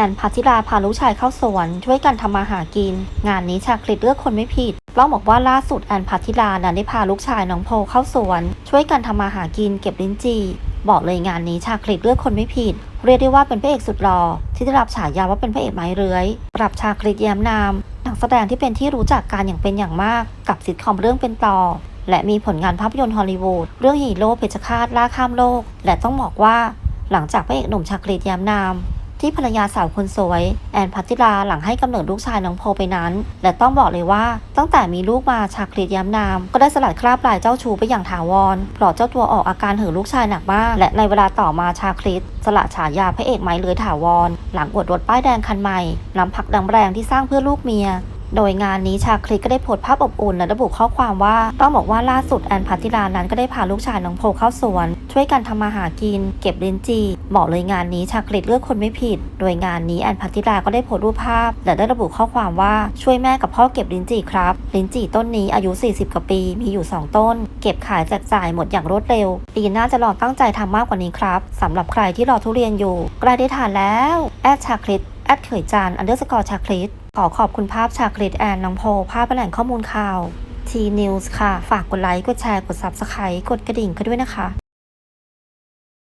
อนพัทธิราพาลูกชายเข้าสวน ช่วยกันทำมาหากิน งานนี้ชาคริตเลือกคนไม่ผิดเพราบอกว่าล่าสุดแอนพัทธิรานั้นได้พาลูกชายน้องโพเข้าสวน ช่วยกันทำมาหากินเก็บลิ้นจี่บอกเลยงานนี้ชาคริตเลือกคนไม่ผิด เรียกได้ว่าเป็นพระเอกสุดหล่อที่ได้รับฉายาว่าเป็นพระเอกไม้เรื้อยปรับชาคริตแย้มนามนักแสดงที่เป็นที่รู้จักการอย่างเป็นอย่างมาก กับซิทคอมเรื่องเป็นต่อและมีผลงานภาพยนตร์ฮอลลีวูดเรื่องฮีโร่เพชฌฆาตล่าข้ามโลก และต้องบอกว่า หลังจากพระเอกหนุ่มชาคริตแย้มนาม ที่ภรรยาสาวคนสวย แอนพัติราหลังให้กำเนิดลูกชายน้องโพไปนั้น และต้องบอกเลยว่า ตั้งแต่มีลูกมาชาคริตย้ำนาม ก็ได้สลัดคราบลายเจ้าชู้ไปอย่างถาวรเพราะเจ้าตัวออกอาการเห่อลูกชายหนักมาก และในเวลาต่อมาชาคริตสละฉายาพระเอกไม้เลื้อยถาวร หลังอวดรถป้ายแดงคันใหม่นำพักดังแรงที่สร้างเพื่อลูกเมีย โดยงานนี้ชาคริตก็ได้โพสต์ภาพอบอุ่นและระบุข้อความว่า ต้องบอกว่าล่าสุดแอนพัทธิรานั้นก็ได้พาลูกชายน้องโพเข้าสวน ช่วยกันทำมาหากิน เก็บลิ้นจีบอกเลยงานนี้ชาคริตเลือกคนไม่ผิด โดยงานนี้แอนพัทธิราก็ได้โพสต์รูปภาพ และได้ระบุข้อความว่าช่วยแม่กับพ่อเก็บลิ้นจี่ครับ ลิ้นจี่ต้นนี้อายุ 40 กว่าปี มีอยู่ 2 ต้น เก็บขายแจกจ่ายหมดอย่างรวดเร็วปีหน้าจะลองตั้งใจทำมากกว่านี้ครับสำหรับใครที่รอทุเรียนอยู่ใกล้ได้ทานแล้วแอดชาคริตแอดเขยจานอันเดอร์สกอร์ชาคริต ขอขอบคุณภาพชาคริตแอนน้องโพภาพแหล่งข้อมูลข่าว T News ค่ะ ฝากกดไลค์ กดแชร์ กด Subscribe กดกระดิ่งกันด้วยนะคะ